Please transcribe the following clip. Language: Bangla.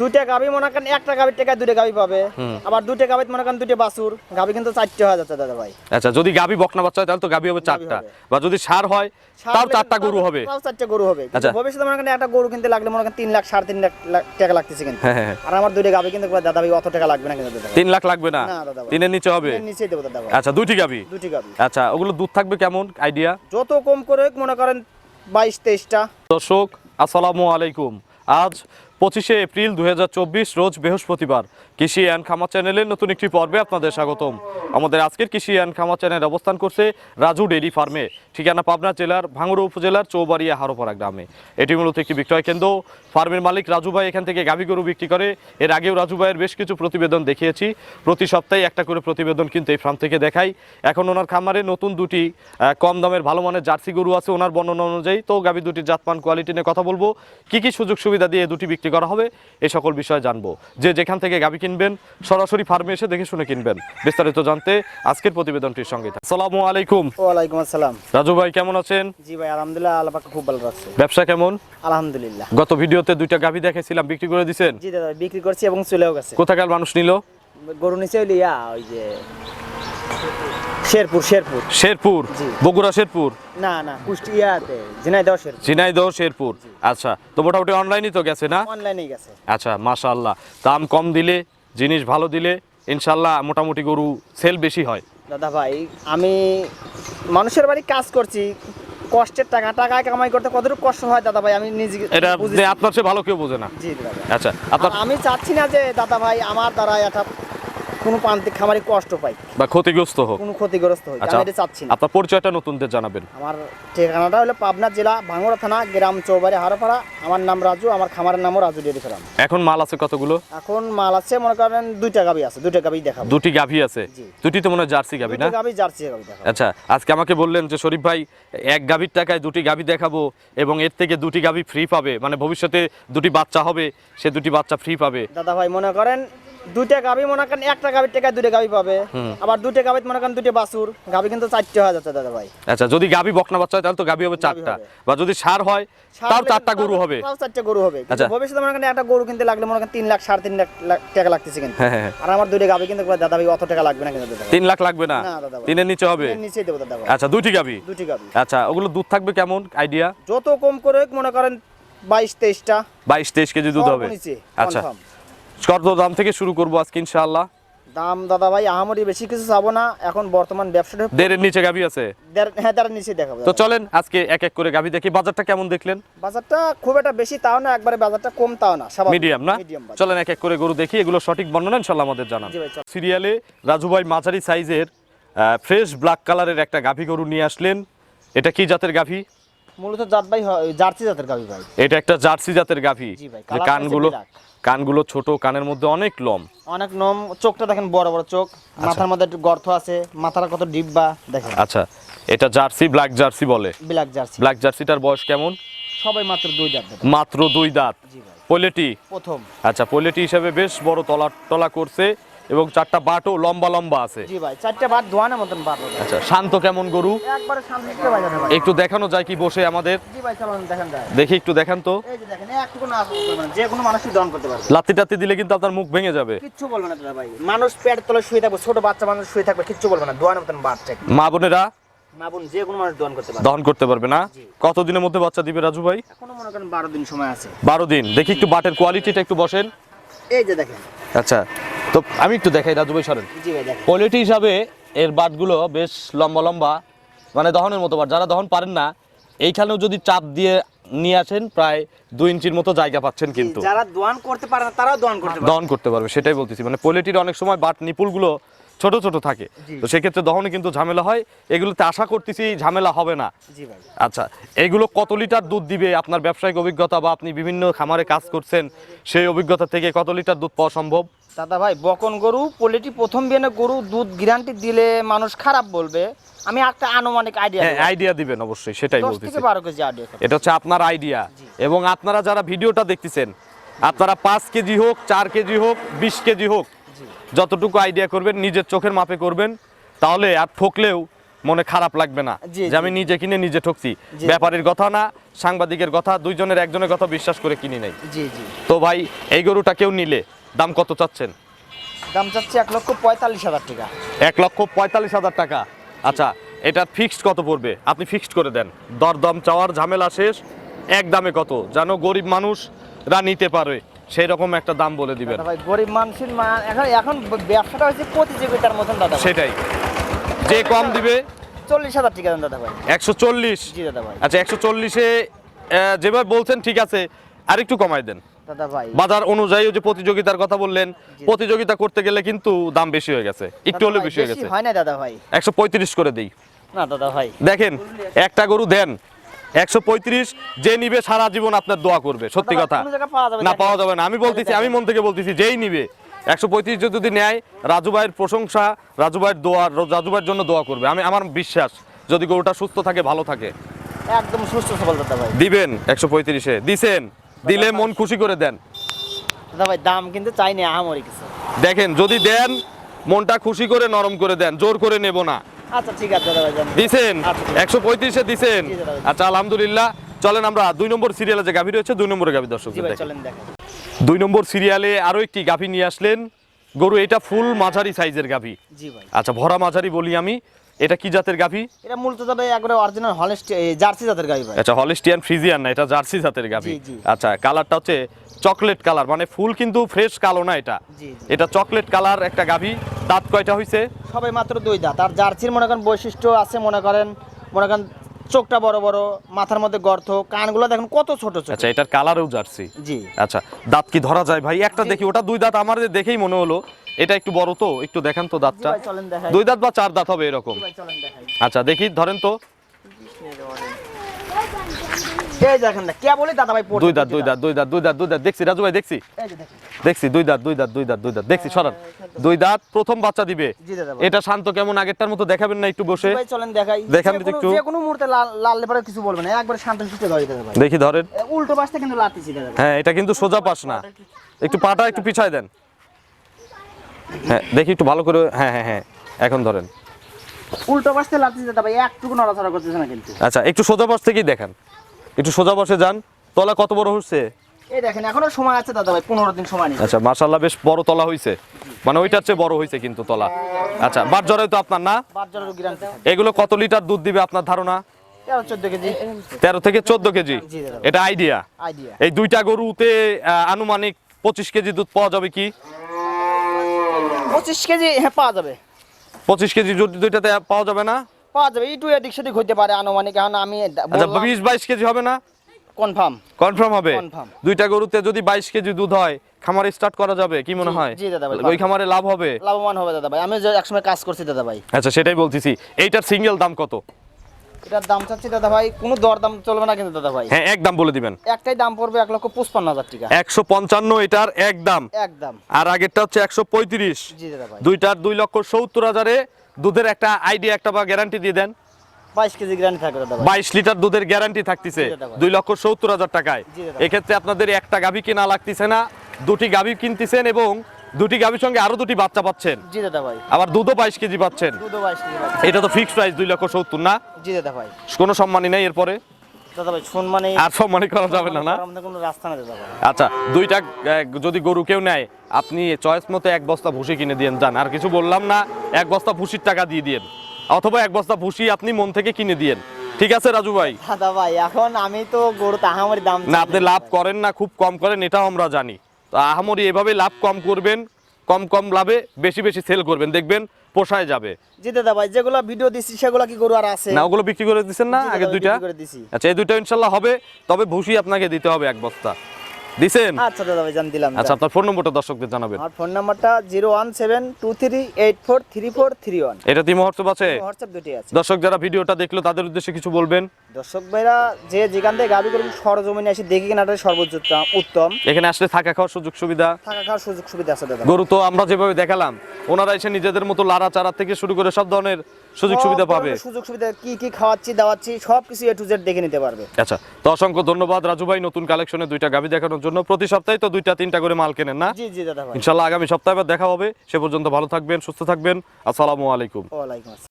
দুইটা গাভি মনে করেন একটা গাভির টাকায় দুইটা গাভি পাবে। আবার দুইটা গাভিত মনে করেন দুইটা বাছুর গাভি কিন্তু চারটে হয়ে যাচ্ছে দাদা ভাই। আচ্ছা যদি গাবি বকনা বাচ্চা হয় তাহলে তো গাবি হবে চারটা। বা যদি সার হয় তাও চারটা গরু হবে। তাও চারটা গরু হবে। আচ্ছা। ভবিষ্যতে মনে করেন একটা গরু কিনতে লাগলে মনে করেন তিন লাখ সাড়ে তিন লাখ টাকা লাগতেছে কিন্তু। হ্যাঁ, হ্যাঁ। আর আমার দুইটা গাভি কিন্তু দাদা ভাই অত টাকা লাগবে না কিন্তু। তিন লাখ লাগবে না? না, দাদা তিনের নিচে হবে? নিচেই দেবো দাদা ভাই। আচ্ছা দুইটি গাবি? দুটি গাভি আচ্ছা ওগুলো দুধ থাকবে কেমন? আইডিয়া? যত কম করে মনে করেন বাইশ তেইশটা। দর্শক আসসালামু আলাইকুম। আজ পঁচিশে এপ্রিল দু হাজার চব্বিশ, রোজ বৃহস্পতিবার। কৃষি অ্যান্ড খামার চ্যানেলের নতুন একটি পর্বে আপনাদের স্বাগতম। আমাদের আজকের কৃষি অ্যান্ড খামার চ্যানেল অবস্থান করছে রাজু ডেইরি ফার্মে, ঠিকানা পাবনা জেলার ভাঙড়া উপজেলার চৌবাড়িয়া হারোপাড়া গ্রামে। এটি মূলত একটি বিক্রয় কেন্দ্র। ফার্মের মালিক রাজু ভাই এখান থেকে গাভী গরু বিক্রি করে। এর আগেও রাজু ভাইয়ের বেশ কিছু প্রতিবেদন দেখিয়েছি। প্রতি সপ্তাহে একটা করে প্রতিবেদন কিন্তু এই ফার্ম থেকে দেখাই। এখন ওনার খামারে নতুন দুটি কম দামের ভালো মানের জার্সি গরু আছে ওনার বর্ণনা অনুযায়ী। তো গাভী দুটির জাতমান কোয়ালিটি নিয়ে কথা বলব। কি কি সুযোগ সুবিধা দিয়ে দুটি বিক্রি করা হবে এই সকল বিষয়ে জানব। যে যেখান থেকে গাভী কিনবেন সরাসরি ফার্মে এসে দেখে শুনে কিনবেন। বিস্তারিত জানতে আজকের প্রতিবেদনটির সঙ্গে। আসসালামু আলাইকুম। ওয়ালাইকুম আসসালাম। রাজু ভাই কেমন আছেন? জি ভাই আলহামদুলিল্লাহ আল্লাহ পাক খুব ভালো রাখছে। ব্যবসা কেমন? আলহামদুলিল্লাহ। গত ভিডিওতে দুইটা গাভী দেখেছিলাম বিক্রি করে দিছেন? জি দাদা বিক্রি করছি এবং চলেও গেছে। কোথাকার মানুষ নিল? গরু নিচে ইয়া ওই যে শেরপুর শেরপুর। শেরপুর? বগুড়া শেরপুর? না না কুষ্টিয়াতে ঝিনাইদহ শেরপুর। ঝিনাইদহ শেরপুর। আচ্ছা তো মোটামুটি অনলাইনই তো গেছে না? অনলাইনে গেছে। আচ্ছা মাশাআল্লাহ। দাম কম দিলে জিনিস ভালো দিলে ইনশাল্লাহ মোটামুটি গরু সেল বেশি হয়। দাদা ভাই আমি মানুষের বাড়ি কাজ করছি কষ্টের টাকা টাকা কামাই করতে কতটুকু কষ্ট হয় দাদা ভাই আমি নিজে এটা। আপনার চেয়ে ভালো কেউ বোঝে না। জি দাদা আচ্ছা আপনার আমি চাচ্ছি না যে দাদা ভাই আমার দ্বারা একটা কোনো প্রান্তিক খামারি কষ্ট পাই। বা ক্ষতিগ্রস্ত হোক। কোনো ক্ষতিগ্রস্ত আচ্ছা আমি এটা চাচ্ছি না। আপনার পরিচয়টা নতুনদের জানাবেন। আমার ঠিকানাটা হলো পাবনা জেলা ভাঙ্গুড়া থানা গ্রাম চৌবাড়ি হারোপাড়া। আমার নাম রাজু আমার খামারের নামও রাজু ডেরি ফার্ম। এখন মাল আছে কতগুলো? এখন মাল আছে মনে করেন দুইটা গাবি আছে দুইটা গাবি দেখাবো। দুটি গাভী আছে? দুটি তো মনে হয় জার্সি গাভী না? গাবি জার্সি গাবি দেখাবো। আচ্ছা আজকে আমাকে বললেন যে শরীফ ভাই এক গাভীর টাকায় দুটি গাভী দেখাবো এবং এর থেকে দুটি গাভী ফ্রি পাবে। মানে ভবিষ্যতে দুটি বাচ্চা হবে সে দুটি বাচ্চা ফ্রি পাবে। দাদা ভাই মনে করেন দুইটা গাবি মনে করেন একটা গাবির টাকায় দুইটা গাবি পাবে। আবার দুইটা গাবিত মনে করেন দুইটা বাছুর। গাবি কিন্তু চারটে হয়ে যাচ্ছে দাদা ভাই। আচ্ছা যদি গাভী বকনা বাচ্চা হয় তাহলে তো গাভী হবে চারটা। বা যদি সার হয় তাও চারটা গরু হবে। তাও চারটা গরু হবে। আচ্ছা। ভবিষ্যতে মনে করেন একটা গরু কিনতে লাগলে মনে করেন তিন লাখ সাড়ে তিন লাখ টাকা লাগতেছে কিন্তু। হ্যাঁ হ্যাঁ হ্যাঁ। আর আমার দুইটা গাবি কিন্তু দাদা ভাই অত টাকা লাগবে না কিন্তু। তিন লাখ লাগবে না? তিনের নিচে হবে? নিচেই দেবো দাদা ভাই। আচ্ছা দুটি গাভী দুটি গাবি। আচ্ছা ওগুলো দুধ থাকবে কেমন? আইডিয়া? যত কম করে মনে করেন বাইশ তেইশটা। বাইশ তেইশ কেজি দুধ হবে। আচ্ছা। কত দাম থেকে শুরু করব আজকে ইনশাআল্লাহ। দাম দাদা ভাই আহামরি বেশি কিছু চাবো না এখন বর্তমান ব্যবসাটা দেড়ের নিচে গাভী আছে? হ্যাঁ তার নিচে দেখাবো তো চলেন আজকে এক এক করে গাভী দেখি। বাজারটা কেমন দেখলেন? বাজারটা খুব একটা বেশি তাও না একবারে বাজারটা কম তাও না স্বাভাবিক। মিডিয়াম না? চলেন এক এক করে গরু দেখি এগুলো সঠিক বর্ণনা ইনশাল্লাহ আমাদের জানান। সিরিয়ালে রাজু ভাই মাঝারি সাইজের ফ্রেশ ব্ল্যাক কালারের একটা গাভী গরু নিয়ে আসলেন। এটা কি জাতের গাভী? মূলত জাত ভাই জার্সি জাতের গাবি ভাই। এটা একটা জার্সি জাতের গাভী। ভাই, যে কানগুলো কানগুলো ছোট কানের মধ্যে অনেক লম। অনেক নম চোখটা দেখেন বড় বড় চোখ। মাথার মধ্যে একটু গর্ত আছে মাথাটা কত ডিব্বা দেখেন। আচ্ছা এটা জার্সি ব্ল্যাক জার্সি বলে। Black jersey. ব্ল্যাক জার্সিটার বয়স কেমন? সবাই মাত্র দুই দাঁত মাত্র দুই দাঁত। জি ভাই। পোলেটি? প্রথম। আচ্ছা পোলেটি হিসাবে বেশ বড় তলা টলা করছে। এবং চারটা বাটও লম্বা লম্বা আছে। জি ভাই চারটে বার ধোয়ানোর মতন বাট আচ্ছা শান্ত কেমন গরু? একবারে শান্ত শান্তিতে বাজাতে ভাই। একটু দেখানো যায় কি বসে আমাদের? জি ভাই চলুন দেখেন যায়। দেখি একটু দেখান তো। এই যে দেখেন একটুকু না। যে কোনো মানুষই দহন করতে পারবে। লাত্তি টাত্তি দিলে কিন্তু আপনার মুখ ভেঙে যাবে। কিচ্ছু বলবে না দাদা ভাই। মানুষ পেট তলে শুয়ে থাকবে ছোট বাচ্চা মানুষ শুয়ে থাকবে কিচ্ছু বলবে না। দোয়ানোর মতন বাট থেকে মা বোনেরা? মা বোন যে কোনো মানুষ দহন করতে পারবে। দহন করতে পারবে না? কতদিনের মধ্যে বাচ্চা দিবে রাজু ভাই? এখনও মনে করেন বারো দিন সময় আছে। বারো দিন। দেখি একটু বাটের কোয়ালিটিটা একটু বসেন। এই যে দেখেন। আচ্ছা। তো আমি একটু দেখাই রাজু ভাই সরেন। কোয়ালিটি হিসাবে এর বাটগুলো বেশ লম্বা লম্বা মানে দহনের মতো বাট যারা দহন পারেন না এইখানেও যদি চাপ দিয়ে নিয়ে আসেন প্রায় দুই ইঞ্চির মতো জায়গা পাচ্ছেন কিন্তু। যারা দোয়ান করতে পারে না তারাও দোয়ান করতে দহন করতে পারবে সেটাই বলতেছি। মানে পোলেটির অনেক সময় বাট নিপুলগুলো ছোট ছোট থাকে। তো সেক্ষেত্রে দহনে কিন্তু ঝামেলা হয়। এগুলোতে আশা করতেছি ঝামেলা হবে না। জি ভাই। আচ্ছা এগুলো কত লিটার দুধ দিবে? আপনার ব্যবসায়িক অভিজ্ঞতা বা আপনি বিভিন্ন খামারে কাজ করছেন সেই অভিজ্ঞতা থেকে কত লিটার দুধ পাওয়া সম্ভব? দাদা ভাই বকন গরু পোলেটি প্রথম বিয়ানে গরু দুধ গ্যারান্টি দিলে মানুষ খারাপ বলবে। আমি একটা আনুমানিক আইডিয়া হ্যাঁ আইডিয়া দিবেন অবশ্যই সেটাই বলতেছি। থেকে বারো কেজি আইডিয়া এটা হচ্ছে আপনার আইডিয়া এবং আপনারা যারা ভিডিওটা দেখতেছেন আপনারা পাঁচ কেজি হোক চার কেজি হোক বিশ কেজি হোক যতটুকু আইডিয়া করবেন নিজের চোখের মাপে করবেন তাহলে আর ঠকলেও মনে খারাপ লাগবে না যে আমি নিজে কিনে নিজে ঠকছি। ব্যাপারীর কথা না সাংবাদিকের কথা দুইজনের একজনের কথা বিশ্বাস করে কিনি নাই। জি জি। তো ভাই এই গরুটা কেউ নিলে দাম কত চাচ্ছেন? দাম চাচ্ছি এক লক্ষ পঁয়তাল্লিশ হাজার টাকা। এক লক্ষ পঁয়তাল্লিশ হাজার টাকা। আচ্ছা এটা ফিক্সড কত পড়বে? আপনি ফিক্সড করে দেন। দরদম চাওয়ার ঝামেলা শেষ। এক দামে কত? যেন গরিব মানুষরা নিতে পারে। সেই রকম একটা দাম বলে দিবেন। ভাই গরিব মানুষের এখন এখন ব্যবসাটা হচ্ছে প্রতিযোগিতার মতন দাদা সেটাই। যে কম দিবে চল্লিশ হাজার টাকা দেন দাদা ভাই। একশো চল্লিশ? জি দাদা ভাই। আচ্ছা একশো চল্লিশে যেভাবে বলছেন ঠিক আছে। আরেকটু কমাই দেন। দাদা ভাই। বাজার অনুযায়ী যে প্রতিযোগিতার কথা বললেন প্রতিযোগিতা করতে গেলে কিন্তু দাম বেশি হয়ে গেছে। একটু হলেও বেশি হয়ে গেছে। হয় না দাদা ভাই। একশো পঁয়ত্রিশ করে দিই। না দাদা ভাই। দেখেন একটা গরু দেন। একশো পঁয়ত্রিশ যে নিবে সারা জীবন আপনার দোয়া করবে সত্যি কথা। না পাওয়া যাবে না। আমি বলতেছি আমি মন থেকে বলতেছি যেই নিবে একশো পঁয়ত্রিশ যদি নেয় রাজু ভাইয়ের প্রশংসা রাজু ভাইয়ের দোয়া রাজু ভাইয়ের জন্য দোয়া করবে। আমি আমার বিশ্বাস যদি গরুটা সুস্থ থাকে ভালো থাকে। একদম সুস্থ সবল দাদা ভাই। দিবেন একশো পঁয়ত্রিশে। দিছেন। দিলে মন খুশি করে দেন। দাদা ভাই দাম কিন্তু চাই না আমারই কিছু। দেখেন যদি দেন মনটা খুশি করে নরম করে দেন। জোর করে নেব না। আচ্ছা ঠিক আছে দাদা ভাই। দিছেন? আচ্ছা। একশো পঁয়ত্রিশে দিছেন? আচ্ছা আলহামদুলিল্লাহ। চলেন আমরা দুই নম্বর সিরিয়ালে যে গাভী রয়েছে দুই নম্বরে গাভী দর্শক দুই নম্বর সিরিয়ালে আরও একটি গাভী নিয়ে আসলেন। গরু এটা ফুল মাঝারি সাইজের গাভী। আচ্ছা ভরা মাঝারি বলি আমি। এটা কি জাতের গাভী? এটা মূলত তবে একবারে অরিজিনাল হলস্টি জার্সি জাতের গাভী ভাই। আচ্ছা হলিস্টিয়ান ফ্রিজিয়ান না এটা জার্সি জাতের গাভী। আচ্ছা কালারটা হচ্ছে চকলেট কালার মানে ফুল কিন্তু ফ্রেশ কালো না এটা। এটা চকলেট কালার একটা গাভী। দাঁত কয়টা হইছে? সবাই মাত্র দুই দাঁত। আর জার্সির মনে করেন বৈশিষ্ট্য আছে মনে করেন মনে করেন চোখটা বড় বড় মাথার মধ্যে গর্ত কানগুলো দেখেন কত ছোট ছোট। আচ্ছা এটার কালারও জার্সি। জি। আচ্ছা দাঁত কি ধরা যায় ভাই? একটা দেখি ওটা দুই দাঁত আমার দেখেই মনে হলো। এটা একটু বড় তো একটু দেখেন তো দাঁতটা। দুই দাঁত বা চার দাঁত হবে এরকম। আচ্ছা দেখি ধরেন তো। এই দেখেন না কে বলি দাদা ভাই দুই দাঁত দুই দাঁত দুই দাঁত দুই দাঁত দুই দাঁত। দেখছি রাজু ভাই দেখছি। এই যে দেখেন। দেখছি দুই দাঁত দুই দাঁত দুই দাঁত দুই দাঁত। দেখছি সরান। দুই দাঁত প্রথম বাচ্চা দিবে। জি দাদা ভাই এটা শান্ত কেমন? আগেরটার মতো দেখাবেন না একটু বসে। ভাই চলেন দেখাই। দেখান যে তো কোনো- একটু। যে কোনো মুহূর্তে লাল লাল লেপারে কিছু বলবে না। একবারে শান্ত সুস্থ গাড়ি দাদা ভাই। দেখি ধরেন। উল্টো পাশটা কিন্তু লাতিছি দাদা হ্যাঁ এটা কিন্তু সোজা পাস না। একটু পাটা একটু পিছায় দেন। হ্যাঁ দেখি একটু ভালো করে হ্যাঁ হ্যাঁ হ্যাঁ। এখন ধরেন। উল্টো পাশটা লাতিছি দাদা ভাই। একটুকু নড়াচড়া করতেছে না কিন্তু। আচ্ছা একটু সোজা পাশ থেকেই দেখান। একটু সোজা বসে যান। তলা কত বড় হচ্ছে? এই দেখেন এখনও সময় আছে দাদা ভাই পনেরো দিন সময় নেই আচ্ছা মার্শাল্লাহ বেশ বড় তলা হইছে। মানে ওইটার চেয়ে বড় হয়েছে কিন্তু তলা। আচ্ছা বাট তো আপনার না? এগুলো কত লিটার দুধ দিবে আপনার ধারণা? তেরো কেজি। থেকে চোদ্দ কেজি? এটা আইডিয়া আইডিয়া এই দুইটা গরুতে আনুমানিক পঁচিশ কেজি দুধ পাওয়া যাবে কি? পঁচিশ কেজি হ্যাঁ পাওয়া যাবে। পঁচিশ কেজি দুধ দুইটাতে পাওয়া যাবে না? পাওয়া যাবে। একটু এদিক সেদিক হইতে পারে আনুমানিক। এখন আমি আচ্ছা বিশ বাইশ কেজি হবে না? কনফার্ম। কনফার্ম হবে? দুইটা গরুতে যদি বাইশ কেজি দুধ হয় খামারে স্টার্ট করা যাবে? কি মনে হয়? জি দাদা ভাই, ওই খামারে লাভ হবে? লাভবান হবে দাদা ভাই। আমি যে একসময় কাজ করছি দাদা ভাই। আচ্ছা সেটাই বলতেছি। এইটার সিঙ্গেল দাম কত? এটার দাম চাচ্ছি দাদা ভাই কোনো দর দাম চলবে না কিন্তু দাদা ভাই। হ্যাঁ এক দাম বলে দিবেন। একটাই দাম পড়বে এক লক্ষ পঁচপান্ন হাজার টাকা। একশো পঞ্চান্ন এটার এক দাম। একদম আর আগেরটা হচ্ছে একশো পঁয়ত্রিশ। জি দাদা ভাই। দুইটার দুই লক্ষ সত্তর হাজারে দুধের একটা আইডিয়া একটা বা গ্যারান্টি দিয়ে দেন। বাইশ কেজি থাকবে দাদা লিটার দুধের গ্যারান্টি থাকতেছে। দুই লক্ষ সত্তর হাজার টাকায়। এক্ষেত্রে আপনাদের একটা গাভী কিনা লাগতেছে না দুটি গাভী কিনতেছেন এবং দুটি গাভীর সঙ্গে আরও দুটি বাচ্চা পাচ্ছেন? জি দাদা ভাই। আবার দুধও বাইশ কেজি পাচ্ছেন? দুধও বাইশ কেজি। এটা তো ফিক্সড প্রাইস দুই লক্ষ সত্তর না? জি দাদা ভাই। কোনো সম্মানই নেই এরপরে? দাদা ভাই ফোন মানে আর সম্মানই করা যাবে না না? কোনো রাস্তা না দাদা ভাই। আচ্ছা দুইটা যদি গরু কেউ নেয় আপনি চয়েস মতো এক বস্তা ভুসি কিনে দিয়ে যান। আর কিছু বললাম না এক বস্তা ভুসির টাকা দিয়ে দিন অথবা এক বস্তা ভুসি আপনি মন থেকে কিনে দিয়েন। ঠিক আছে রাজু ভাই? দাদা ভাই এখন আমি তো গরু তাহামারি দাম না আপনি লাভ করেন না খুব কম করেন এটাও আমরা জানি। তো আহামরি এভাবে লাভ কম করবেন কম কম লাভে বেশি বেশি সেল করবেন দেখবেন পোষায় যাবে। জি দাদা ভাই যেগুলো ভিডিও দিছি সেগুলো কি গরু আর আছে? না ওগুলো বিক্রি করে দিচ্ছেন না আগে দুইটা। আচ্ছা এই দুইটা ইনশাআল্লাহ হবে তবে ভুসি আপনাকে দিতে হবে এক বস্তা। দিছেন? আচ্ছা দাদা ভাই জান দিলাম আচ্ছা আপনার ফোন নম্বরটা দর্শকদের জানাবেন। আমার ফোন নাম্বারটা zero one seven two three eight four three four three one. এটা তিন হোয়াটসঅ্যাপ আছে? হোয়াটসঅ্যাপ দুটি আছে। দর্শক যারা ভিডিওটা দেখল তাদের উদ্দেশ্যে কিছু বলবেন? দর্শক ভাইরা যে যেখান থেকে গাবি করুন সরজমিনে এসে দেখে কেনাটাই সর্বোচ্চ উত্তম- উত্তম। এখানে আসলে থাকা খাওয়ার সুযোগ সুবিধা? থাকা খাওয়ার সুযোগ সুবিধা আছে দাদা। গরু তো আমরা যেভাবে দেখালাম ওনারা এসে নিজেদের মতো লাড়া চারা থেকে শুরু করে সব ধরনের সুযোগ সুবিধা পাবে। সুযোগ সুবিধা কি কি খাওয়াচ্ছি দাওয়াচ্ছি সব কিছু এ টু জেড দেখে নিতে পারবে। আচ্ছা তো অসংখ্য ধন্যবাদ রাজু ভাই নতুন কালেকশনে দুইটা গাভি দেখানোর জন্য। প্রতি সপ্তাহে তো দুইটা তিনটা করে মাল কেনেন না? জি জি দাদা ভাই। ইনশাল্লাহ আগামী সপ্তাহে আবার দেখা হবে। সে পর্যন্ত ভালো থাকবেন সুস্থ থাকবেন। আসসালামু আলাইকুম। ওয়ালাইকুম আসসালাম।